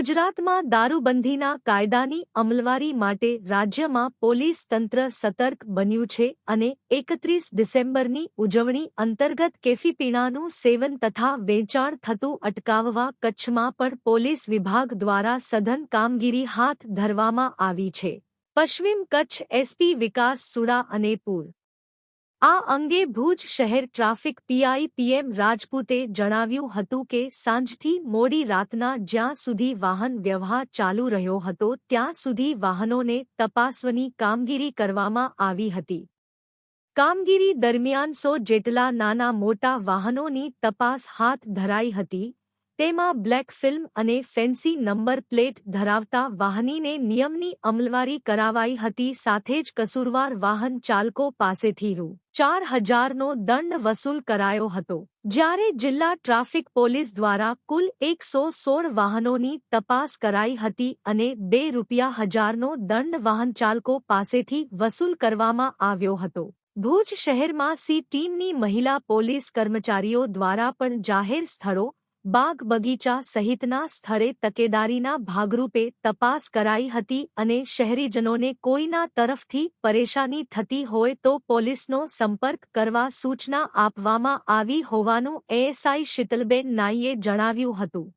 ગુજરાતમાં દારૂબંધીના કાયદાની અમલવારી માટે રાજ્યમાં પોલીસ તંત્ર સતર્ક બન્યું છે અને એકત્રીસ ડિસેમ્બરની ઉજવણી અંતર્ગત કેફી પીણાનું સેવન તથા વેચાણ થતું અટકાવવા કચ્છમાં પણ પોલીસ વિભાગ દ્વારા સઘન કામગીરી હાથ ધરવામાં આવી છે. પશ્ચિમ કચ્છ એસપી વિકાસ સુડા અને પૂર આ અંગે ભુજ શહેર ટ્રાફિક પીઆઈ પીએમ રાજપૂતે જણાવ્યું હતું કે સાંજથી મોડી રાતના જ્યાં સુધી વાહન વ્યવહાર ચાલુ રહ્યો હતો, ત્યાં સુધી વાહનોને તપાસવાની કામગીરી કરવામાં આવી હતી. કામગીરી દરમિયાન સો જેટલા નાના મોટા વાહનોની તપાસ હાથ ધરાઈ હતી તેમાં બ્લેક ફિલ્મ અને ફેન્સી નંબર પ્લેટ ધરાવતા વાહનીને નિયમની અમલવારી કરાવાઈ હતી સાથે જ કસૂરવાર વાહન ચાલકો પાસેથી રૂ. ચાર હજારનો દંડ વસૂલ કરાયો હતો. જ્યારે જિલ્લા ટ્રાફિક પોલીસ દ્વારા કુલ એકસો સોળ વાહનોની તપાસ કરાઈ હતી અને બે રૂપિયા હજારનો દંડ વાહન ચાલકો પાસેથી વસૂલ કરવામાં આવ્યો હતો. ભુજ શહેરમાં સી ટીમની મહિલા પોલીસ કર્મચારીઓ દ્વારા પણ જાહેર સ્થળો બાગ બગીચા સહિતના સ્થળે તકેદારીના ભાગરૂપે તપાસ કરાઈ હતી અને શહેરીજનોને કોઈના તરફથી પરેશાની થતી હોય તો પોલીસનો સંપર્ક કરવા સૂચના આપવામાં આવી હોવાનું એએસઆઈ શીતલબેન નાઈએ જણાવ્યું હતું.